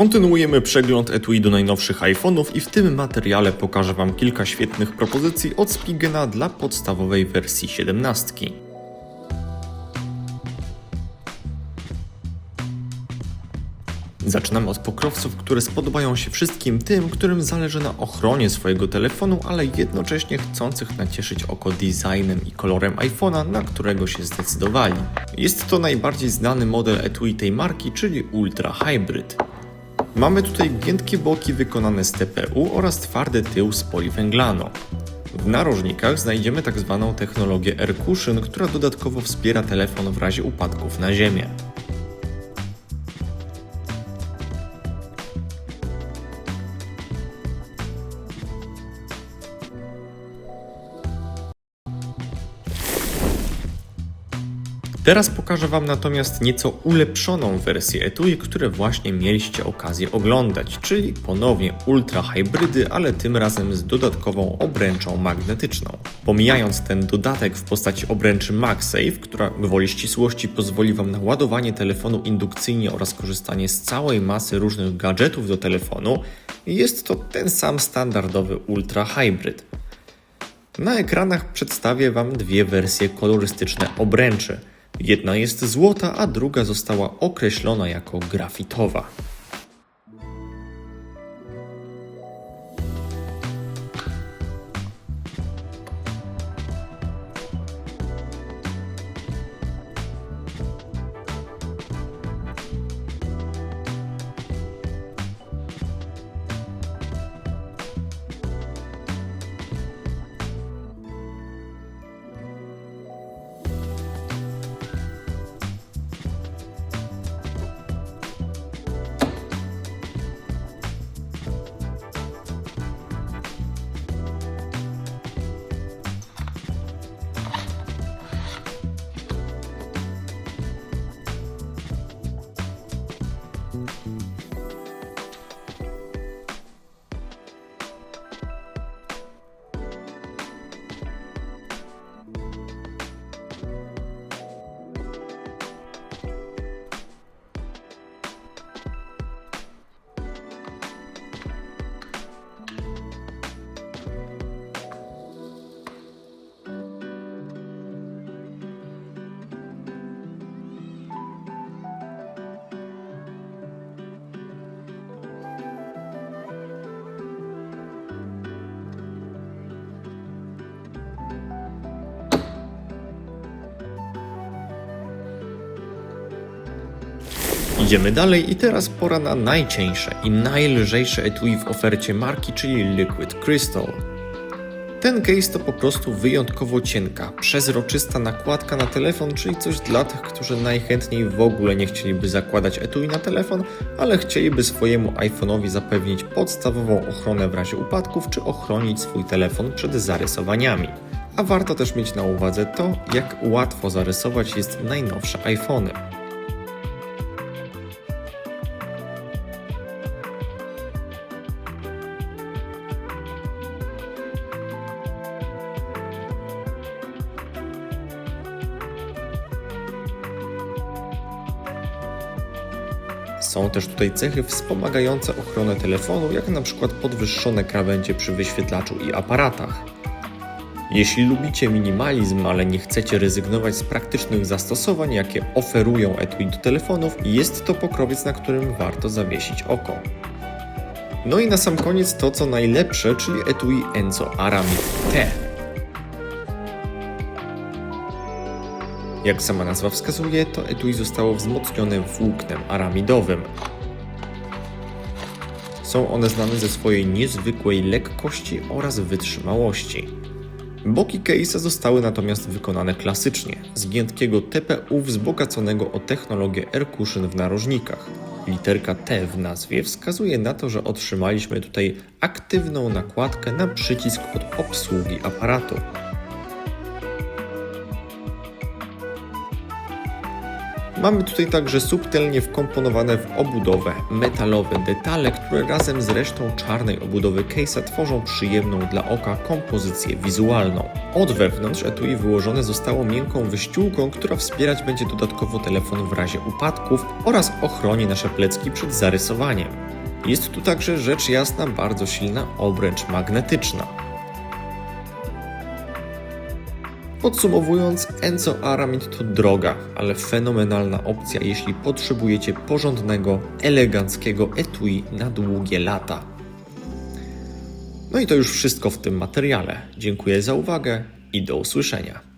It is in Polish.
Kontynuujemy przegląd etui do najnowszych iPhone'ów i w tym materiale pokażę Wam kilka świetnych propozycji od Spigena dla podstawowej wersji 17. Zaczynamy od pokrowców, które spodobają się wszystkim tym, którym zależy na ochronie swojego telefonu, ale jednocześnie chcących nacieszyć oko designem i kolorem iPhone'a, na którego się zdecydowali. Jest to najbardziej znany model etui tej marki, czyli Ultra Hybrid. Mamy tutaj giętkie boki wykonane z TPU oraz twardy tył z poliwęglano. W narożnikach znajdziemy tak zwaną technologię Air Cushion, która dodatkowo wspiera telefon w razie upadków na ziemię. Teraz pokażę Wam natomiast nieco ulepszoną wersję etui, które właśnie mieliście okazję oglądać, czyli ponownie ultra hybrydy, ale tym razem z dodatkową obręczą magnetyczną. Pomijając ten dodatek w postaci obręczy MagSafe, która gwoli ścisłości pozwoli Wam na ładowanie telefonu indukcyjnie oraz korzystanie z całej masy różnych gadżetów do telefonu, jest to ten sam standardowy ultra hybrid. Na ekranach przedstawię Wam dwie wersje kolorystyczne obręczy. Jedna jest złota, a druga została określona jako grafitowa. Idziemy dalej i teraz pora na najcieńsze i najlżejsze etui w ofercie marki, czyli Liquid Crystal. Ten case to po prostu wyjątkowo cienka, przezroczysta nakładka na telefon, czyli coś dla tych, którzy najchętniej w ogóle nie chcieliby zakładać etui na telefon, ale chcieliby swojemu iPhone'owi zapewnić podstawową ochronę w razie upadków, czy ochronić swój telefon przed zarysowaniami. A warto też mieć na uwadze to, jak łatwo zarysować jest najnowsze iPhony. Są też tutaj cechy wspomagające ochronę telefonu, jak na przykład podwyższone krawędzie przy wyświetlaczu i aparatach. Jeśli lubicie minimalizm, ale nie chcecie rezygnować z praktycznych zastosowań, jakie oferują etui do telefonów, jest to pokrowiec, na którym warto zawiesić oko. No i na sam koniec to co najlepsze, czyli etui Enzo Aramid T. Jak sama nazwa wskazuje, to etui zostało wzmocnione włóknem aramidowym. Są one znane ze swojej niezwykłej lekkości oraz wytrzymałości. Boki case'a zostały natomiast wykonane klasycznie, z giętkiego TPU wzbogaconego o technologię Air Cushion w narożnikach. Literka T w nazwie wskazuje na to, że otrzymaliśmy tutaj aktywną nakładkę na przycisk od obsługi aparatu. Mamy tutaj także subtelnie wkomponowane w obudowę metalowe detale, które razem z resztą czarnej obudowy case'a tworzą przyjemną dla oka kompozycję wizualną. Od wewnątrz etui wyłożone zostało miękką wyściółką, która wspierać będzie dodatkowo telefon w razie upadków oraz ochroni nasze plecki przed zarysowaniem. Jest tu także rzecz jasna bardzo silna obręcz magnetyczna. Podsumowując, Enzo Aramid to droga, ale fenomenalna opcja, jeśli potrzebujecie porządnego, eleganckiego etui na długie lata. No i to już wszystko w tym materiale. Dziękuję za uwagę i do usłyszenia.